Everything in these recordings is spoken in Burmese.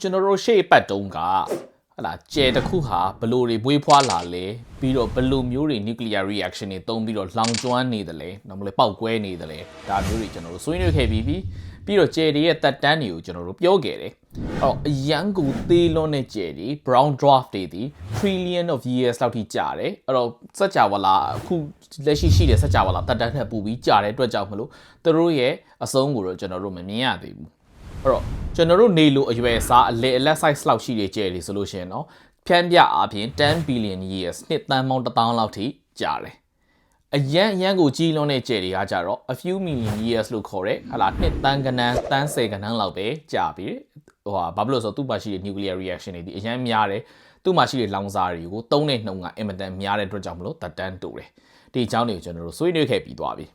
ကျွန်တော်တို့ရှေ့ပတ်တုံးကဟလာကျဲတစ်ခုဟာဘလို့တွေဘွေးဖွားလာလဲပြီးတော့ဘလို့မျိုးတွေ nuclear reaction တွေတုံးပြီးတော့လောင်ကျွမ်းနေတယ်လဲနော်မလဲပောက်ကွဲနေတယ်လဲဒါမျိုးတွေကျွန်တော်တို့ဆွေးနွေးခဲ့ပြီးပြီပြီးတော့ကျဲတွေရဲ့တက်တန်းတွေကိုကျွန်တော်တို့ပြောခဲ့တယ်အဲ့တော့အရန်ကူသေးလွန်းတဲ့ကျဲတွေ brown dwarf တွေဒီ trillion of years လောက်ထိကြာတယ်အဲ့တော့စัจ java လာအခုလက်ရှိရှိတဲ့စัจ java လာတက်တန်းနဲ့ပူပြီးကြာတဲ့အတွက်ကြောင့်မလို့သူတို့ရဲ့အဆုံးကိုတော့ကျွန်တော်တို့မမြင်ရသေးဘူး အဲ့တော့ကျွန်တော်တို့နေလို့အရွယ်အစားအလေအလက် size လောက်ရှိတဲ့ကျဲတွေဆိုလို့ရှိရင်တော့ဖြန်းပြအားဖြင့်10 billion years နှစ်သန်းပေါင်း1000လောက်ထိကြာတယ်အရန်အရန်ကိုကြီးလွန်းတဲ့ကျဲတွေကကြတော့ a few million years လို့ခေါ်တဲ့ဟာလာနှစ်တန်းကနန်းတန်း10ကနန်းလောက်ပဲကြာပြီဟိုဟာဘာဖြစ်လို့ဆိုတော့သူ့မှာရှိတဲ့ nuclear reaction တွေဒီအရန်များတယ်သူ့မှာရှိတဲ့လောင်စာတွေကိုသုံးတဲ့နှုံကအင်မတန်များတဲ့အတွက်ကြောင့်မလို့တက်တန်းတူတယ်ဒီအကြောင်းတွေကိုကျွန်တော်တို့ဆွေးနွေးခဲ့ပြီးသွားပြီ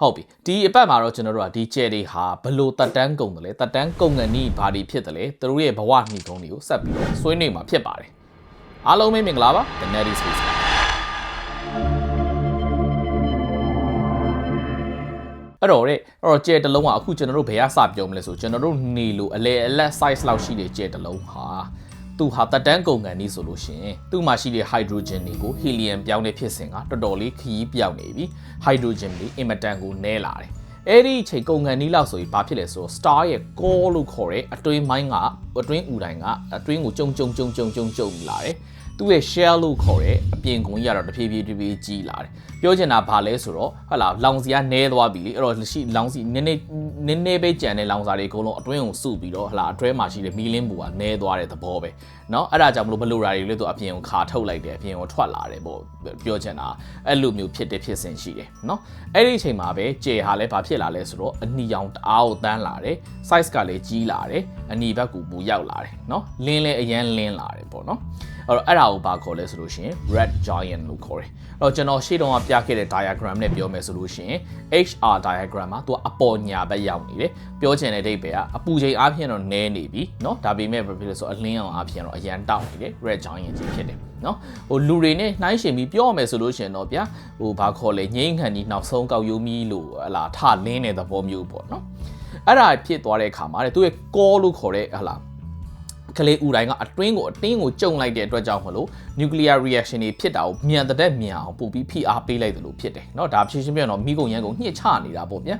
ဟုတ်ပြီဒီအပတ်မှာတော့ကျွန်တော်တို့ကဒီကျဲတွေဟာဘလို့တက်တန်းကုန်တယ်လဲတက်တန်းကုန်ငနီးဘာတွေဖြစ်တယ်လဲသူတို့ရဲ့ဘဝနှီးကုန်းတွေကိုဆက်ပြီးတော့ဆွေးနွေးမှာဖြစ်ပါတယ်အားလုံးပဲမင်္ဂလာပါ The Netty Space အဲ့တော့တဲ့အဲ့တော့ကျဲတစ်လုံးကအခုကျွန်တော်တို့ဘယ်ကစပြောမလဲဆိုကျွန်တော်တို့နေလို့အလေအလက် size လောက်ရှိတဲ့ကျဲတစ်လုံးဟာ သူဟာတက်တန်းကုန်ကန်နေဆိုလို့ရှိရင်သူ့မှာရှိတဲ့ hydrogen တွေကို helium ပြောင်းတဲ့ဖြစ်စဉ်ကတော်တော်လေးခရီးပြောင်းနေပြီ hydrogen တွေအင်မတန်ကိုနည်းလာတယ်အဲ့ဒီအချိန်ကုန်ကန်နီးလောက်ဆိုရင်ဘာဖြစ်လဲဆိုတော့ star ရဲ့ core လို့ခေါ်တဲ့အတွင်းမိုင်းကအတွင်းဥတိုင်းကအတွင်းကိုကြုံကြုံကြုံကြုံကြုံကြုံလာတယ်သူ့ရဲ့ shell လို့ခေါ်တဲ့အပြင်ကုန်းကြီးကတော့တဖြည်းဖြည်းတဖြည်းကြီးလာတယ် ပြောချင်တာဘာလဲဆိုတော့ဟလာလောင်စီကနည်းသွားပြီလေအဲ့တော့ရှိလောင်စီနည်းနည်းနည်းနည်းပဲကြံတဲ့လောင်စာတွေအကုန်လုံးအတွင်းကိုစုပြီးတော့ဟလာအတွဲမှာရှိတဲ့မီလင်းဘူကနည်းသွားတဲ့သဘောပဲเนาะအဲ့ဒါကြောင့်မလို့ဘလို့ရာတွေလေသူအပြင်ကိုခါထုတ်လိုက်တယ်အပြင်ကိုထွက်လာတယ်ပေါ့ပြောချင်တာအဲ့လိုမျိုးဖြစ်တဲ့ဖြစ်စဉ်ရှိတယ်เนาะအဲ့ဒီအချိန်မှာပဲကျေဟာလည်းဘာဖြစ်လာလဲဆိုတော့အနီရောင်တအားကိုတန်းလာတယ် size ကလည်းကြီးလာတယ်အနီဘက်ကူပူရောက်လာတယ်เนาะလင်းလည်းအရန်လင်းလာတယ်ပေါ့เนาะအဲ့တော့အဲ့ဒါကိုဘာခေါ်လဲဆိုလို့ရှိရင် red giant လို့ခေါ်တယ်အဲ့တော့ကျွန်တော်ရှေ့တုန်းက ပြခဲ့တဲ့ diagram နဲ့ပြောမယ်ဆိုလို့ရှိရင် HR diagram မှာသူကအပေါ်ညာဘက်ရောက်နေတယ်ပြောချင်တဲ့ဒိတ်ပဲကအပူချိန်အားဖြင့်တော့နည်းနေပြီเนาะဒါပေမဲ့ဘာဖြစ်လဲဆိုတော့အလင်းအောင်အားဖြင့်တော့အရန်တောက်နေတယ် red giant ကြီးဖြစ်တယ်နော်ဟိုလူတွေနဲ့နှိုင်းရှင်ပြီးပြောရမယ်ဆိုလို့ရှင်တော့ဗျာဟိုဘာခေါ်လဲငိမ့်ခံဒီနောက်ဆုံးကောက်ယိုမီလို့ဟလာထလင်းတဲ့သဘောမျိုးပေါ့နော်အဲ့ဒါဖြစ်သွားတဲ့အခါမှာတဲ့သူရဲ့ call လို့ခေါ်တဲ့ဟလာ ကလေးဦးတိုင်းကအတွင်းကိုအတင်းကိုကြုံလိုက်တဲ့အတွက်ကြောင့်မလို့ nuclear reaction တွေဖြစ်တာကိုမြန်တဲ့မြန်အောင်ပို့ပြီးဖိအားပေးလိုက်တယ်လို့ဖြစ်တယ်เนาะဒါဖြည့်ရှင်းပြတော့မိကုန်ရန်ကုန်ညှစ်ချနေတာပေါ့ဗျာ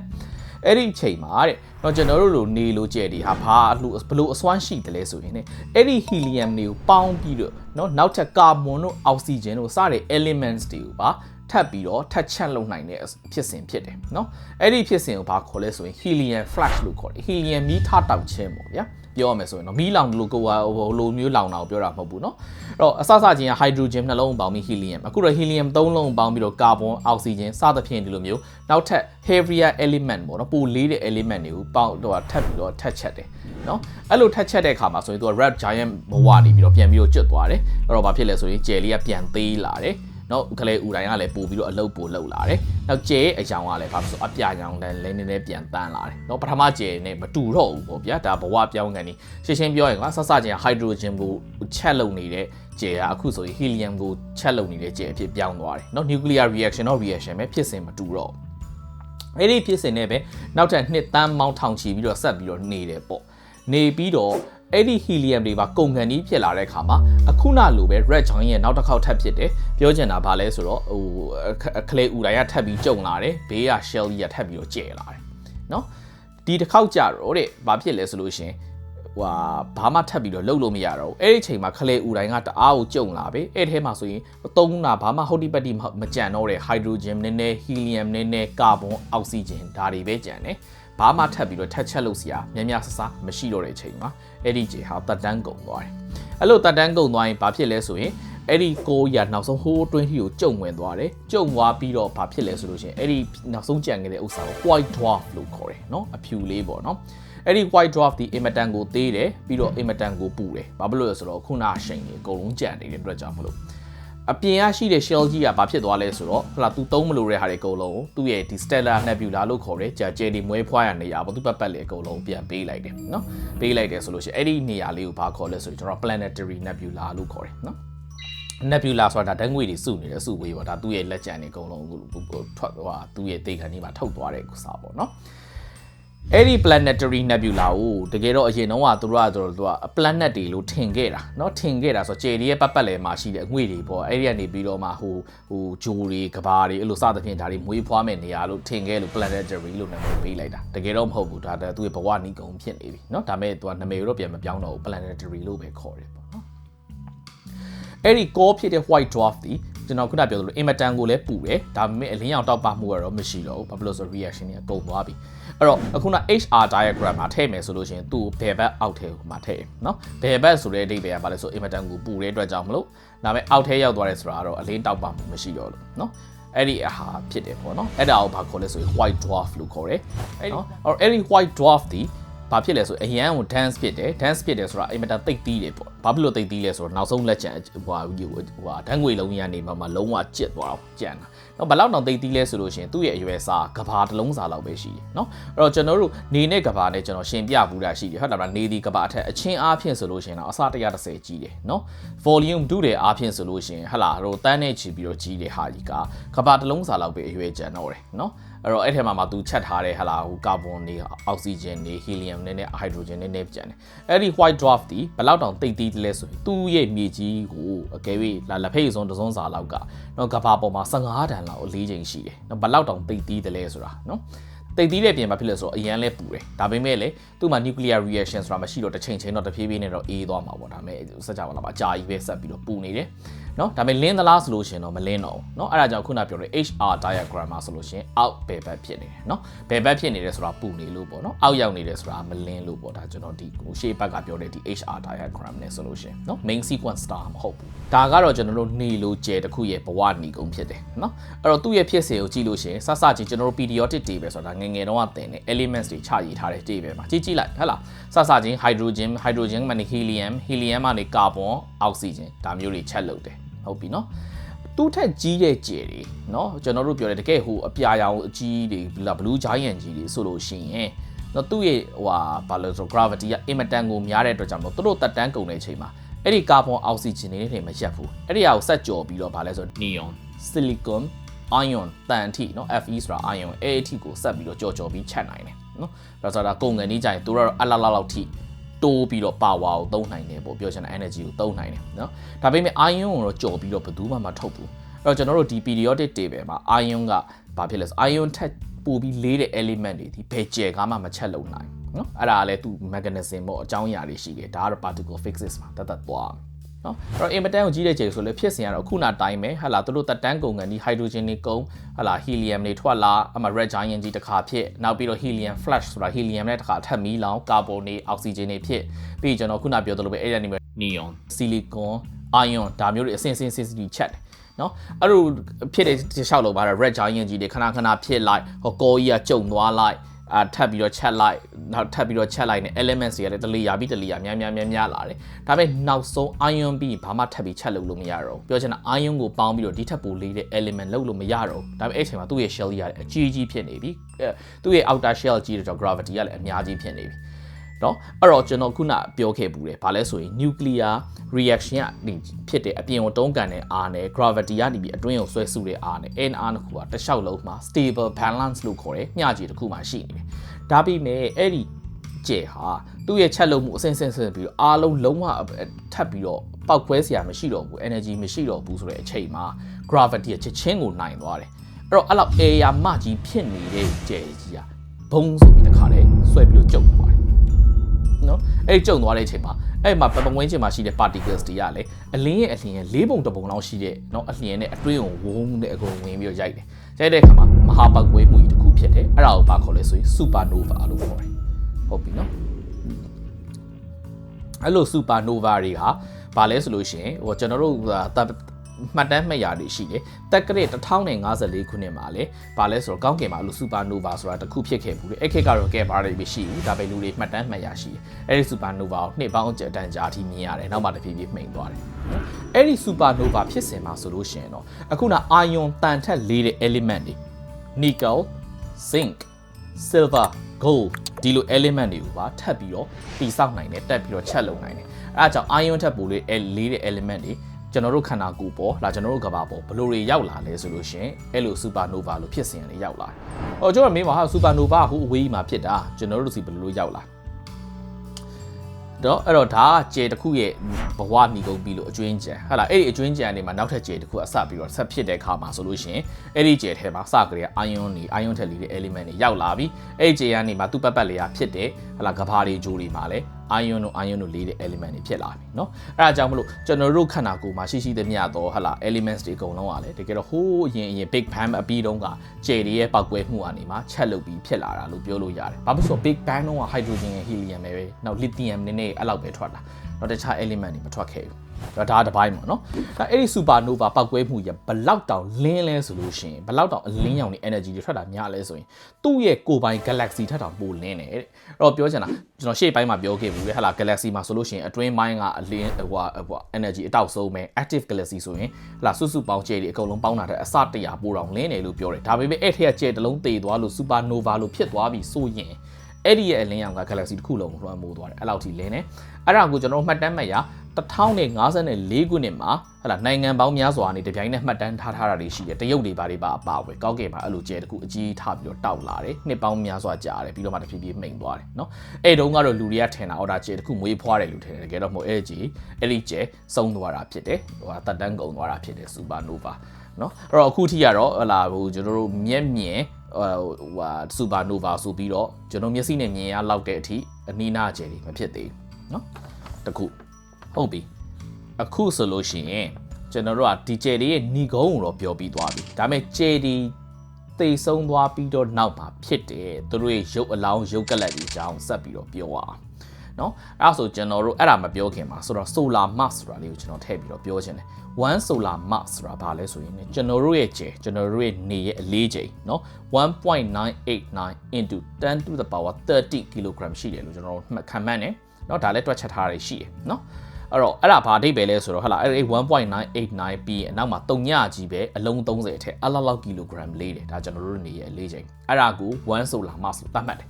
အဲ့ဒီချိန်မှာတဲ့တော့ကျွန်တော်တို့လိုနေလိုကျဲတွေဟာဘာအလှဘလို့အစွမ်းရှိတယ်လဲဆိုရင်ねအဲ့ဒီ helium တွေကိုပေါင်းပြီးတော့เนาะနောက်ထပ်ကာဗွန်တို့အောက်ဆီဂျင်တို့စတဲ့ elements တွေကိုပါထပ်ပြီးတော့ထပ်ချက်လုံနိုင်တဲ့ဖြစ်စဉ်ဖြစ်တယ်เนาะအဲ့ဒီဖြစ်စဉ်ကိုဘာခေါ်လဲဆိုရင် helium flash လို့ခေါ်တယ် helium မီးထတောက်ခြင်းပေါ့ဗျာ ပြောရမယ်ဆိုရင်တော့မီးလောင်လို့ကိုယ်ဟိုလိုမျိုးလောင်တာကိုပြောတာမဟုတ်ဘူးเนาะအဲ့တော့အစစချင်းက hydrogen နှလုံးပေါင်းပြီး helium အခုတော့ helium ၃လုံးပေါင်းပြီးတော့ carbon oxygen စသဖြင့်ဒီလိုမျိုးနောက်ထပ် heavier element ပေါ့နော်ပိုလေးတဲ့ element တွေကိုပေါင်းတော့ထပ်ပြီးတော့ထပ်ချက်တယ်နော်အဲ့လိုထပ်ချက်တဲ့အခါမှာဆိုရင်သူက red giant ဘဝနေပြီးတော့ပြန်ပြီးတော့ကျွတ်သွားတယ်အဲ့တော့ဘာဖြစ်လဲဆိုရင်ကျယ်လေးကပြန်သေးလာတယ် နော်ကလေးဦးတိုင်းကလည်းပို့ပြီးတော့အလုတ်ပို့လောက်လာတယ်။နောက်ကျဲအကြောင်းကလည်းဘာလို့ဆိုအပြာကြောင်လည်းလည်းနည်းနည်းပြန်တန်းလာတယ်။နော်ပထမကျဲနဲ့မတူတော့ဘူးပေါ့ဗျာဒါဘဝပြောင်းကန်နေရှင်းရှင်းပြောရင်ကဆဆချင်းဟိုက်ဒရိုဂျင်ကိုချက်လုံနေတဲ့ကျဲကအခုဆိုရင်ဟီလီယမ်ကိုချက်လုံနေတဲ့ကျဲအဖြစ်ပြောင်းသွားတယ်။နော် nuclear reaction တော့ reaction ပဲဖြစ်စဉ်မတူတော့အဲ့ဒီဖြစ်စဉ်နဲ့ပဲနောက်ထပ်နှစ်တန်းမောင်းထောင်ချီပြီးတော့ဆက်ပြီးတော့နေတယ်ပေါ့နေပြီးတော့အဲ့ဒီ helium တွေပါကုန်ကန်ကြီးဖြစ်လာတဲ့အခါမှာအခုနလိုပဲ red giant ရဲ့နောက်တစ်ခေါက်ထပ်ဖြစ်တယ် ပြောချင်တာဗာလဲဆိုတော့ဟိုကလေးဦးတိုင်းကထပ်ပြီးကြုံလာတယ်ဘေးက shell ကြီးကထပ်ပြီးတော့ကျဲလာတယ်เนาะဒီတစ်ခေါက်ကြတော့တဲ့ဘာဖြစ်လဲဆိုလို့ရှင်ဟွာဘာမှထပ်ပြီးတော့လှုပ်လို့မရတော့ဘူးအဲ့ဒီအချိန်မှာခလေဦးတိုင်းကတအားကိုကြုံလာပဲအဲ့ထဲမှာဆိုရင်သုံးတာဘာမှဟုတ်တိပတ်တိမကြံတော့တဲ့ hydrogen နည်းနည်း helium နည်းနည်း carbon oxygen ဒါတွေပဲကြံတယ်ဘာမှထပ်ပြီးတော့ထက်ချက်လို့စရာများများဆဆမရှိတော့တဲ့အချိန်မှာအဲ့ဒီကြေဟာတက်တန်းကုန်သွားတယ်အဲ့လိုတက်တန်းကုန်သွားရင်ဘာဖြစ်လဲဆိုရင် အဲ့ဒီကိုရနောက်ဆုံးဟိုးတွင်းထီကိုကြုံဝင်သွားတယ်ကြုံသွားပြီးတော့ဘာဖြစ်လဲဆိုလို့ရှိရင်အဲ့ဒီနောက်ဆုံးကြံခဲ့တဲ့ဥစ္စာကို white dwarf လို့ခေါ်တယ်เนาะအဖြူလေးပေါ့เนาะအဲ့ဒီ white dwarf ဒီ imitan ကိုသေးတယ်ပြီးတော့ imitan ကိုပူတယ်ဘာဖြစ်လို့လဲဆိုတော့ခုနရှိန်တွေအကုန်လုံးကြံနေတဲ့အတွက်ကြောင့်မလို့အပြင်ကရှိတဲ့ shell ကြီးကဘာဖြစ်သွားလဲဆိုတော့ဟလာ तू သုံးမလို့တဲ့ဟာတွေအကုန်လုံးကိုသူ့ရဲ့ဒီ stellar nebula လို့ခေါ်တဲ့ကြာကျဲဒီမွဲဖွားရနေရပေါ့သူ့ပတ်ပတ်လေအကုန်လုံးပြန်ပေးလိုက်တယ်နော်ပေးလိုက်တယ်ဆိုလို့ရှိရင်အဲ့ဒီနေရာလေးကိုဘာခေါ်လဲဆိုရင်ကျွန်တော် planetary nebula လို့ခေါ်တယ်နော် nebula ဆိုတာဓာတ်ငွေတွေစုနေတယ်စုဝေးပေါ့ဒါသူ့ရဲ့လက်ကျန်တွေအကုန်လုံးထွက်သွားသူ့ရဲ့တေခံကြီးမှာထုတ်သွားတဲ့ဥစ္စာပေါ့နော် အဲ့ဒီ planetary nebula ကိုတကယ်တော့အရင်တော့ကသူတို့ကဆိုတော့သူက planet တွေလို့ထင်ခဲ့တာเนาะထင်ခဲ့တာဆိုတော့ကျေဒီရဲ့ပတ်ပတ်လည်မှာရှိတဲ့အငွေ့တွေပေါ့အဲ့ဒီကနေပြီးတော့မှဟိုဟိုဂျိုတွေကဘာတွေအဲ့လိုစသဖြင့်ဒါတွေမွေးဖွားမဲ့နေရာလို့ထင်ခဲ့လို့ planetary လို့နာမည်ပေးလိုက်တာတကယ်တော့မဟုတ်ဘူးဒါသူ့ရဲ့ဘဝနီးကုံဖြစ်နေပြီเนาะဒါမဲ့သူကနာမည်တော့ပြန်မပြောင်းတော့ဘူး planetary လို့ပဲခေါ်တယ်ပေါ့နော် အဲ့ဒီ core ဖြစ်တဲ့ white dwarf သည်ကျွန်တော်ခုနပြောသလိုအင်မတန်ကိုလည်းပူတယ်ဒါပေမဲ့အလင်းရောင်တောက်ပမှုကတော့မရှိတော့ဘူးဘာဖြစ်လို့ဆို reaction တွေကကုန်သွားပြီအဲ့တော့အခုန HR diagram မှာထည့်မယ်ဆိုလို့ရှိရင်သူ့ကိုဘယ်ဘက်အောက်ထဲကိုမှထည့်နော်ဘယ်ဘက်ဆိုတဲ့အဓိပ္ပာယ်ကဘာလဲဆိုအင်မတန်ကိုပူတဲ့အတွက်ကြောင့်မလို့ဒါပေမဲ့အောက်ထဲရောက်သွားတယ်ဆိုတာကတော့အလင်းတောက်ပမှုမရှိတော့လို့နော်အဲ့ဒီအဟာဖြစ်တယ်ပေါ့နော်အဲ့ဒါကိုဘာခေါ်လဲဆိုရင် white dwarf လို့ခေါ်တယ်အဲ့ဒီအဲ့ဒီ white dwarf ဒီ ဘာဖြစ်လဲဆိုအရန်ကို dance ဖြစ်တယ် dance ဖြစ်တယ်ဆိုတာအင်မတန်သိပ်သီးတယ်ပေါ့ဘာဖြစ်လို့သိပ်သီးလဲဆိုတော့နောက်ဆုံးလက်ချံဟိုဟာဟိုဟာဓာတ်ငွေလုံးကြီးကနေမှမှလုံးဝကျစ်သွားတော့ကြံတာ နော်ဘယ်လောက်တောင်သိပ်သီးလဲဆိုလို့ရှိရင်သူ့ရဲ့အရွယ်စားကဘာတစ်လုံးစာလောက်ပဲရှိတယ်နော်အဲ့တော့ကျွန်တော်တို့နေနဲ့ကဘာနဲ့ကျွန်တော်ရှင်းပြဘူးတာရှိတယ်ဟုတ်တယ်မလားနေဒီကဘာအထက်အချင်းအားဖြင့်ဆိုလို့ရှိရင်တော့အစ130ကြီးတယ်နော် volume ဒုတယ်အားဖြင့်ဆိုလို့ရှိရင်ဟလာဟိုတန်းနဲ့ချီပြီးတော့ကြီးတယ်ဟာကြီးကကဘာတစ်လုံးစာလောက်ပဲအရွယ်ကျန်တော့တယ်နော်အဲ့တော့အဲ့ထဲမှာမှသူချက်ထားတဲ့ဟလာဟိုကာဗွန်တွေအောက်ဆီဂျင်တွေဟီလီယမ်နဲ့နဲ့ဟိုက်ဒရိုဂျင်နဲ့နဲ့ပြန်တယ်အဲ့ဒီ white dwarf ဒီဘယ်လောက်တောင်တိတ်တီးတယ်လဲဆိုရင်သူ့ရဲ့မြေကြီးကိုအကယ်၍လာလက်ဖိတ်စုံတစ်စုံစာလောက်ကနော်ကဘာပေါ်မှာ15တန်လောက်အလေးချိန်ရှိတယ်နော်ဘယ်လောက်တောင်တိတ်တီးတယ်လဲဆိုတာနော်တိတ်တီးတဲ့ပြင်မှာဖြစ်လို့ဆိုတော့အရန်လဲပူတယ်ဒါပေမဲ့လေသူ့မှာ nuclear reaction ဆိုတာမရှိတော့တစ်ချိန်ချိန်တော့တဖြည်းဖြည်းနဲ့တော့အေးသွားမှာပေါ့ဒါပေမဲ့စက်ကြပါလားအကြာကြီးပဲဆက်ပြီးတော့ပူနေတယ်เนาะဒါပေမဲ့လင်းသလားဆိုလို့ရှင်တော့မလင်းတော့ဘူးเนาะအဲ့ဒါကြောင့်ခုနပြောတဲ့ HR diagram မှာဆိုလို့ရှင်အောက်ဘယ်ဘက်ဖြစ်နေတယ်เนาะဘယ်ဘက်ဖြစ်နေတယ်ဆိုတာပူနေလို့ပေါ့เนาะအောက်ရောက်နေတယ်ဆိုတာမလင်းလို့ပေါ့ဒါကျွန်တော်ဒီဟိုရှေ့ဘက်ကပြောတဲ့ဒီ HR diagram နဲ့ဆိုလို့ရှင်เนาะ main sequence star မဟုတ်ဘူးဒါကတော့ကျွန်တော်တို့နေလို့ကျဲတစ်ခုရဲ့ဘဝหนีကုန်ဖြစ်တယ်เนาะအဲ့တော့သူ့ရဲ့ဖြစ်စဉ်ကိုကြည့်လို့ရှင်စစချင်းကျွန်တော်တို့ periodic table ဆိုတာငငယ်တုန်းကသင်တဲ့ elements တွေချရေးထားတဲ့ table မှာကြည့်ကြည့်လိုက်ဟဟလားစစချင်း hydrogen hydrogen မှနေ helium helium မှနေ carbon oxygen ဒါမျိုးတွေချက်လုပ်တယ် ဟုတ်ပြီနော်သူ့ထက်ကြီးတဲ့ကြယ်တွေเนาะကျွန်တော်တို့ပြောတယ်တကယ်ဟိုအပြာရောင်အကြီးတွေဘလူးဂျိုင်းယန်ကြီးတွေဆိုလို့ရှိရင်တော့သူ့ရဲ့ဟိုဟာဘာလို့ဆို gravity ကအင်မတန်ကိုများတဲ့အတွက်ကြောင့်တော့သူတို့တက်တန်းကုန်တဲ့အချိန်မှာအဲ့ဒီကာဗွန်အောက်ဆီဂျင်တွေနဲ့မရက်ဘူးအဲ့ဒီဟာကိုဆက်ကြော်ပြီးတော့ဘာလဲဆို neon silicon ion တန်အထိเนาะ Fe ဆိုတာ ion အဲ့အထိကိုဆက်ပြီးတော့ကြော်ကြော်ပြီးချက်နိုင်တယ်เนาะဒါဆိုတော့ကုန်ငန်းကြီးကြရင်သူတို့တော့အလားလောက်လောက်ထိ တိုးပြီးတော့ power ကိုသုံးနိုင်တယ်ပေါ့ပြောချင်တဲ့ energy ကိုသုံးနိုင်တယ်เนาะဒါပေမဲ့ ion ကိုတော့ကြော်ပြီးတော့ဘယ်သူမှမထုတ်ဘူးအဲ့တော့ကျွန်တော်တို့ဒီ periodic table မှာ ion ကဘာဖြစ်လဲဆို ion ထက်ပိုပြီးလေးတဲ့ element တွေဒီဘယ်ကျယ်ကမှမချက်လုံနိုင်နော်အဲ့ဒါကလည်းသူ mechanism ပေါ့အကြောင်းအရာတွေရှိတယ်ဒါကတော့ particle physics မှာတတ်တတ်သွား နော်အဲ့တော့ impact ကိုကြီးတဲ့ချိန်ဆိုလည်းဖြစ်စဉ်ကတော့ခုနတိုင်းပဲဟာလာသူတို့တက်တန်းကုန်ကန်ဒီ hydrogen တွေကုန်ဟာလာ helium တွေထွက်လာအမှ red giant ကြီးတစ်ခါဖြစ်နောက်ပြီးတော့ helium flash ဆိုတာ helium နဲ့တစ်ခါထပ်မီးလောင် carbon တွေ oxygen တွေဖြစ်ပြီးကျွန်တော်ခုနပြောသလိုပဲအဲ့ဒီနေ neon silicon ion ဒါမျိုးတွေအစင်စင်စင်စီချက်တယ်နော်အဲ့လိုဖြစ်တဲ့လျှောက်လို့ပါတော့ red giant ကြီးတွေခဏခဏဖြစ်လိုက်ဟောကောကြီးကကြုံသွားလိုက် အာထပ်ပြီးတော့ချက်လိုက်နောက်ထပ်ပြီးတော့ချက်လိုက်နေ elements တွေကလည်းတလီယာပြီးတလီယာများများများများလာတယ်ဒါပေမဲ့နောက်ဆုံး ion ပြီးဘာမှထပ်ပြီးချက်လို့လို့မရတော့ဘူးပြောချင်တာ ion ကိုပေါင်းပြီးတော့ဒီထက်ပိုလေးတဲ့ element လောက်လို့မရတော့ဘူးဒါပေမဲ့အဲ့ချိန်မှာသူ့ရဲ့ shell ကြီးကအကြီးကြီးဖြစ်နေပြီသူ့ရဲ့ outer shell ကြီးတဲ့ကြောင့် gravity ကလည်းအများကြီးဖြစ်နေပြီ နော်အဲ့တော့ကျွန်တော်ခုနပြောခဲ့ဘူးတယ်ဘာလဲဆိုရင် nuclear reaction ကနေဖြစ်တဲ့အပြင်ကိုတုံးကန်တဲ့အားနဲ့ gravity ကနေပြီးအတွင်းကိုဆွဲစုတဲ့အားနဲ့ n အားတစ်ခုကတစ်လျှောက်လုံးမှာ stable balance လို့ခေါ်တဲ့မျှခြေတစ်ခုမှရှိနေတယ်ဒါပေမဲ့အဲ့ဒီကျဲဟာသူ့ရဲ့ချက်လုံးမှုအစင်စင်စင်ပြီးတော့အားလုံးလုံးဝထပ်ပြီးတော့ပောက်ခွဲစရာမရှိတော့ဘူး energy မရှိတော့ဘူးဆိုတဲ့အချိန်မှာ gravity ကချက်ချင်းကိုနိုင်သွားတယ်အဲ့တော့အဲ့လောက် area မကြီးဖြစ်နေတဲ့ကျဲကြီးကဘုံဆိုပြီးတခါတည်းဆွဲပြီးတော့ကျုပ်သွားတယ် နော်အဲ့ဒီကျုံသွားတဲ့အချိန်မှာအဲ့မှာပပဝင်းချင်းမှာရှိတဲ့ particles တွေကလည်းအလင်းရဲ့အလျင်ရဲ့၄ပုံတစ်ပုံလောက်ရှိတဲ့နော်အလျင်နဲ့အတွင်းကိုဝုန်းတဲ့အကုန်ဝင်ပြီးတော့ရိုက်တယ်ရိုက်တဲ့အခါမှာမဟာပောက်ကွဲမှုကြီးတစ်ခုဖြစ်တယ်အဲ့ဒါကိုဘာခေါ်လဲဆိုရင် supernova လို့ခေါ်တယ်ဟုတ်ပြီနော်အဲ့လို supernova တွေကဘာလဲဆိုလို့ရှိရင်ဟိုကျွန်တော်တို့ မှတ်တမ်းမှတ်ရာတွေရှိတယ်တက်ကရက်1054ခုနှစ်မှာလေဘာလဲဆိုတော့ကောင်းကင်မှာအဲ့လိုစူပါနိုဗာဆိုတာတစ်ခုဖြစ်ခဲ့ဘူးလေအဲ့ခေတ်ကတော့ကဲဘာတွေမရှိဘူးဒါပဲလူတွေမှတ်တမ်းမှတ်ရာရှိတယ်အဲ့ဒီစူပါနိုဗာကိုနှစ်ပေါင်းကြတန်ကြာအထိမြင်ရတယ်နောက်မှတဖြည်းဖြည်းမှိန်သွားတယ်အဲ့ဒီစူပါနိုဗာဖြစ်စဉ်မှာဆိုလို့ရှိရင်တော့အခုနအာယွန်တန်ထက်လေးတဲ့ element တွေ nickel zinc silver gold ဒီလို element တွေကိုပါထပ်ပြီးတော့တိစောက်နိုင်တယ်တက်ပြီးတော့ချက်လုံနိုင်တယ်အဲဒါကြောင့် ion ထက်ပိုလေးလေးတဲ့ element တွေ ကျွန်တော်တို့ခန္ဓာကိုယ်ပေါ်လာကျွန်တော်တို့ကဘာပေါ်ဘယ်လိုတွေရောက်လာလဲဆိုလို့ရှင်အဲ့လိုစူပါနိုဗာလို့ဖြစ်စဉ်တွေရောက်လာတယ်။အော်ကျွန်တော်မေးပါဟာစူပါနိုဗာဟိုအဝေးကြီးမှာဖြစ်တာကျွန်တော်တို့စီဘယ်လိုရောက်လာတော့အဲ့တော့ဒါကကြဲတစ်ခုရဲ့ဘဝဏီကုန်ပြီလို့အကျွင်းကြံဟုတ်လားအဲ့ဒီအကျွင်းကြံနေမှာနောက်ထပ်ကြဲတစ်ခုအစပြီးတော့ဆက်ဖြစ်တဲ့အခါမှာဆိုလို့ရှိရင်အဲ့ဒီကြဲထဲမှာစကြတဲ့အာယွန်းတွေအာယွန်းထက်လေးတွေ element တွေရောက်လာပြီအဲ့ဒီကြဲကနေမှာသူ့ပတ်ပတ်လေးကဖြစ်တယ်ဟုတ်လားကဘာတွေဂျိုးတွေမှာလည်း အာယွန်းတို့အာယွန်းတို့လေးတဲ့ element တွေဖြစ်လာပြီเนาะအဲ့ဒါကြောင့်မလို့ကျွန်တော်တို့ခန္ဓာကိုယ်မှာရှိရှိသမျှတော့ဟုတ်လား elements တွေအကုန်လုံးကလည်းတကယ်တော့ဟိုးအရင်အရင် big bang အပြီးတုန်းကကြဲတွေရဲ့ပောက်ကွဲမှုကနေမှာချက်လုပ်ပြီးဖြစ်လာတာလို့ပြောလို့ရတယ်ဘာဖြစ်လို့ big bang တုန်းက hydrogen နဲ့ helium ပဲနောက် lithium နည်းနည်းအဲ့လောက်ပဲထွက်လာတော့တခြား element တွေမထွက်ခဲ့ဘူးတော့ ဒါတစ်ပိုင်းပေါ့နော်ဒါအဲ့ဒီ supernova ပောက်ကွဲမှုရဘလောက်တောင်လင်းလဲဆိုလို့ရှိရင်ဘလောက်တောင်အလင်းရောင်နေ energy တွေထွက်တာများလဲဆိုရင်သူ့ရဲ့ကိုယ်ပိုင် galaxy ထက်တောင်ပိုလင်းတယ်တဲ့အဲ့တော့ပြောချင်တာကျွန်တော်ရှေ့ပိုင်းမှာပြောခဲ့ဘူးလေဟာလာ galaxy မှာဆိုလို့ရှိရင်အတွင်းပိုင်းကအလင်းဟိုဟို energy အတောက်ဆုံးပဲ active galaxy ဆိုရင်ဟာလာစုစုပေါင်းကျဲတွေအကုန်လုံးပေါင်းတာတဲ့အစတရာပိုတောင်လင်းတယ်လို့ပြောတယ်ဒါပေမဲ့အဲ့ထက်ကကျဲတစ်လုံးတေသွားလို့ supernova လို့ဖြစ်သွားပြီဆိုရင် အဲ့ဒီရဲ့အလင်းရောင်က galaxy တစ်ခုလုံးလွှမ်းမိုးသွားတယ်အဲ့လောက်ထိလင်းတယ်အဲ့ဒါကိုကျွန်တော်မှတ်တမ်းမှတ်ရ1054ခုနှစ်မှာဟလာနိုင်ငံပေါင်းများစွာနေတပြိုင်နက်မှတ်တမ်းထားထားတာတွေရှိတယ်တရုတ်တွေဘာတွေပါအပါပဲကောက်ကင်မှာအဲ့လိုကျဲတခုအကြီးထားပြီးတော့တောက်လာတယ်နှစ်ပေါင်းများစွာကြာတယ်ပြီးတော့မှတဖြည်းဖြည်းမှိန်သွားတယ်နော်အဲ့တုန်းကတော့လူတွေကထင်တာအော်ဒါကျဲတခုမွေးဖွားတယ်လို့ထင်တယ်တကယ်တော့မဟုတ်အဲ့ကြီးအဲ့ဒီကျဲစုံသွားတာဖြစ်တယ်ဟိုဟာတက်တန်းကုန်သွားတာဖြစ်တယ်စူပါနိုဗာနော်အဲ့တော့အခုထိကတော့ဟလာဟိုကျွန်တော်တို့မျက်မြင် ဟိုဟာစူပါနိုဗာဆိုပြီးတော့ကျွန်တော်မျက်စိနဲ့မြင်ရလောက်တဲ့အထိအနီးနားကျဲတွေမဖြစ်သေးဘူးနော်တခုဟုတ်ပြီအခုဆိုလို့ရှိရင်ကျွန်တော်တို့ကဒီကျယ်လေးရဲ့ညီကုန်းကိုတော့ပြောပြီးသွားပြီဒါပေမဲ့ကျယ်ဒီသိဆုံးသွားပြီးတော့နောက်မှာဖြစ်တယ်သူတို့ရဲ့ရုပ်အလောင်းရုပ်ကလပ်တွေအကြောင်းဆက်ပြီးတော့ပြောရအောင် နော်အဲ့ဒါဆိုကျွန်တော်တို့အဲ့ဒါမပြောခင်ပါဆိုတော့ solar mass ဆိုတာလေးကိုကျွန်တော်ထည့်ပြီးတော့ပြောချင်တယ်1 solar mass ဆိုတာဘာလဲဆိုရင်ကျွန်တော်တို့ရဲ့ကျယ်ကျွန်တော်တို့ရဲ့နေရဲ့အလေးချိန်နော်1.989 into 10 to the power 30 kg ရှိတယ်လို့ကျွန်တော်တို့ခံမှန်းတယ်နော်ဒါလည်းတွက်ချက်ထားရရှိတယ်နော်အဲ့တော့အဲ့ဒါဘာအဓိပ္ပာယ်လဲဆိုတော့ဟလာအဲ့1.989ပြီးအနောက်မှာတုံညကြီးပဲအလုံး30အထက်အလောက်လောက်ကီလိုဂရမ်လေးတယ်ဒါကျွန်တော်တို့နေရဲ့အလေးချိန်အဲ့ဒါကို1 solar mass လို့သတ်မှတ်တယ်